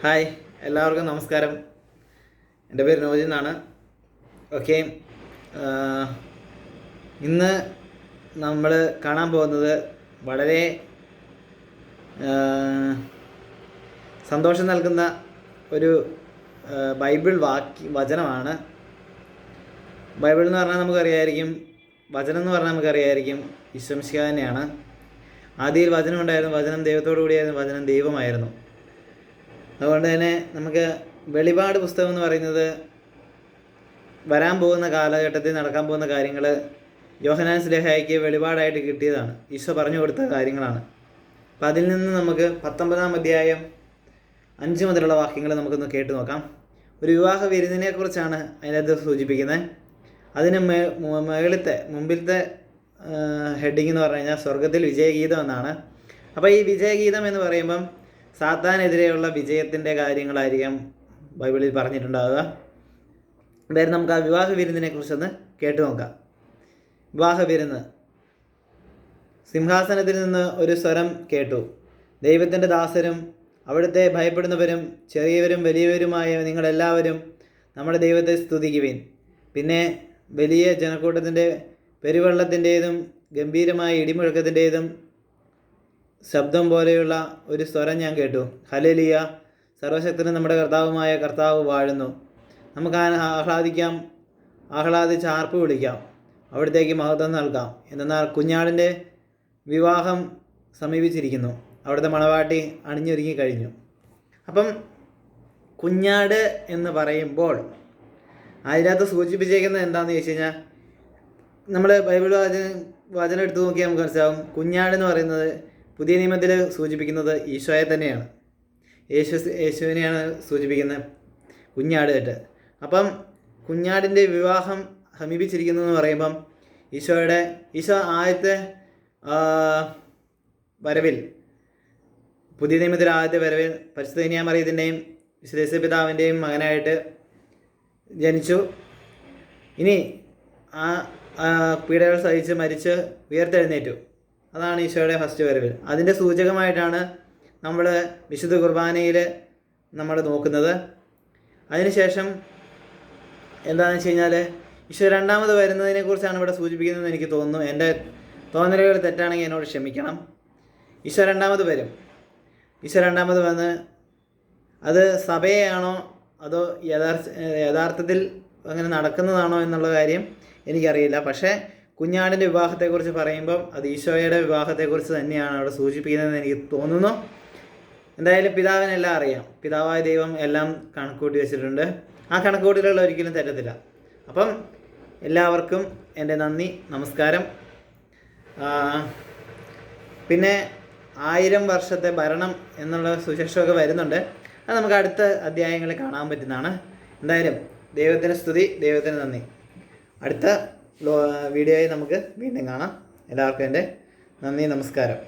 Hi എല്ലാവർക്കും നമസ്കാരം. എന്റെ പേര് നോജി എന്നാണ്. ഓക്കെ ഇന്ന് നമ്മൾ കാണാൻ പോകുന്നത് വളരെ സന്തോഷം നൽകുന്ന ഒരു ബൈബിൾ വാക്യ വചനമാണ്. ബൈബിൾ എന്ന് പറഞ്ഞാൽ നമുക്കറിയായിരിക്കും വചനം എന്ന് പറഞ്ഞാൽ നമുക്കറിയായിരിക്കും ഈശ്വംശിക തന്നെയാണ്. ആദ്യയിൽ വചനം ഉണ്ടായിരുന്നു വചനം ദൈവത്തോടു കൂടിയായിരുന്നു വചനം ദൈവമായിരുന്നു. അതുകൊണ്ട് തന്നെ നമുക്ക് വെളിപാട് പുസ്തകം എന്ന് പറയുന്നത് വരാൻ പോകുന്ന കാലഘട്ടത്തിൽ നടക്കാൻ പോകുന്ന കാര്യങ്ങൾ യോഹനാൻ സ്ലേഹായിക്ക് വെളിപാടായിട്ട് കിട്ടിയതാണ്. ഈശോ പറഞ്ഞു കൊടുത്ത കാര്യങ്ങളാണ്. അപ്പം അതിൽ നിന്ന് നമുക്ക് പത്തൊമ്പതാം അധ്യായം അഞ്ച് മുതലുള്ള വാക്യങ്ങൾ നമുക്കൊന്ന് കേട്ട് നോക്കാം. ഒരു വിവാഹ വിരുന്നിനെ കുറിച്ചാണ് അതിനകത്ത് സൂചിപ്പിക്കുന്നത്. അതിന് മു- മുകളിലത്തെ മുമ്പിലത്തെ ഹെഡിങ് എന്ന് പറഞ്ഞു കഴിഞ്ഞാൽ സ്വർഗത്തിൽ വിജയഗീതം എന്നാണ്. അപ്പോൾ ഈ വിജയഗീതം എന്ന് പറയുമ്പം സാത്താനെതിരെയുള്ള വിജയത്തിന്റെ കാര്യങ്ങളായിരിക്കും ബൈബിളിൽ പറഞ്ഞിട്ടുണ്ടാവുക. എന്തായാലും നമുക്ക് ആ വിവാഹ വിരുന്നിനെ കുറിച്ചൊന്ന് കേട്ടു നോക്കാം. വിവാഹ വിരുന്ന്. സിംഹാസനത്തിൽ നിന്ന് ഒരു സ്വരം കേട്ടു. ദൈവത്തിന്റെ ദാസരും അവിടുത്തെ ഭയപ്പെടുന്നവരും ചെറിയവരും വലിയവരുമായ നിങ്ങളെല്ലാവരും നമ്മുടെ ദൈവത്തെ സ്തുതിക്കുവിൻ. പിന്നെ വലിയ ജനക്കൂട്ടത്തിന്റെ പെരുവെള്ളത്തിന്റേതും ഗംഭീരമായ ഇടിമുഴക്കത്തിന്റേതും ശബ്ദം പോലെയുള്ള ഒരു സ്വരം ഞാൻ കേട്ടു. ഹലലിയ സർവശക്തനും നമ്മുടെ കർത്താവുമായ കർത്താവ് വാഴുന്നു. നമുക്ക് ആഹ്ലാദിക്കാം. ആഹ്ലാദിച്ച് ആർപ്പ് വിളിക്കാം. അവിടത്തേക്ക് മഹത്വം നൽകാം. എന്നാൽ കുഞ്ഞാടിന്റെ വിവാഹം സമീപിച്ചിരിക്കുന്നു. അവിടുത്തെ മണവാട്ടി അണിഞ്ഞൊരുങ്ങി കഴിഞ്ഞു. അപ്പം കുഞ്ഞാട് എന്ന് പറയുമ്പോൾ അതിനകത്ത് സൂചിപ്പിച്ചേക്കുന്നത് എന്താണെന്ന് ചോദിച്ചു കഴിഞ്ഞാൽ നമ്മൾ ബൈബിൾ വാചന വാചനം എടുത്ത് നോക്കിയാൽ നമുക്ക് മനസ്സിലാവും. കുഞ്ഞാട് എന്ന് പറയുന്നത് പുതിയ നിയമത്തിൽ സൂചിപ്പിക്കുന്നത് ഈശോയെ തന്നെയാണ്. യേശു യേശുവിനെയാണ് സൂചിപ്പിക്കുന്നത് കുഞ്ഞാട് കേട്ട് അപ്പം കുഞ്ഞാടിന്റെ വിവാഹം സമീപിച്ചിരിക്കുന്നു എന്ന് പറയുമ്പം ഈശോയുടെ ഈശോ ആദ്യത്തെ വരവിൽ പുതിയ നിയമത്തിൽ ആദ്യത്തെ വരവിൽ പരിശുദ്ധ കന്യാമറിയത്തിന്റെയും വിശുദ്ധ പിതാവിന്റെയും മകനായിട്ട് ജനിച്ചു. ഇനി ആ പീഡകൾ സഹിച്ച് മരിച്ച് ഉയർത്തെഴുന്നേറ്റു. അതാണ് ഈശോയുടെ ഫസ്റ്റ് വരവിൽ. അതിന്റെ സൂചകമായിട്ടാണ് നമ്മൾ വിശുദ്ധ കുർബാനയിൽ നമ്മൾ നോക്കുന്നത്. അതിനുശേഷം എന്താണെന്ന് വെച്ച് കഴിഞ്ഞാൽ ഈശോ രണ്ടാമത് വരുന്നതിനെ കുറിച്ചാണ് ഇവിടെ സൂചിപ്പിക്കുന്നതെന്ന് എനിക്ക് തോന്നുന്നു. എന്റെ തോന്നലുകൾ തെറ്റാണെങ്കിൽ എന്നോട് ക്ഷമിക്കണം. ഈശോ രണ്ടാമത് വരും. ഈശോ രണ്ടാമത് വന്ന് അത് സഭയാണോ അതോ യഥാർത്ഥ യഥാർത്ഥത്തിൽ അങ്ങനെ നടക്കുന്നതാണോ എന്നുള്ള കാര്യം എനിക്കറിയില്ല. പക്ഷേ കുഞ്ഞാടിന്റെ വിവാഹത്തെക്കുറിച്ച് പറയുമ്പം അത് ഈശോയുടെ വിവാഹത്തെക്കുറിച്ച് തന്നെയാണ് അവിടെ സൂചിപ്പിക്കുന്നതെന്ന് എനിക്ക് തോന്നുന്നു. എന്തായാലും പിതാവിനെല്ലാം അറിയാം. പിതാവായ ദൈവം എല്ലാം കണക്കൂട്ടി വെച്ചിട്ടുണ്ട്. ആ കണക്കൂട്ടിലുള്ള ഒരിക്കലും തെറ്റത്തില്ല. അപ്പം എല്ലാവർക്കും എന്റെ നന്ദി നമസ്കാരം. പിന്നെ ആയിരം വർഷത്തെ ഭരണം എന്നുള്ള സുശേഷമൊക്കെ വരുന്നുണ്ട്. അത് നമുക്ക് അടുത്ത അധ്യായങ്ങളിൽ കാണാൻ പറ്റുന്നതാണ്. എന്തായാലും ദൈവത്തിന് സ്തുതി ദൈവത്തിന് നന്ദി. അടുത്ത വീഡിയോയിൽ നമുക്ക് വീണ്ടും കാണാം. എല്ലാവർക്കും എന്റെ നന്ദി നമസ്കാരം.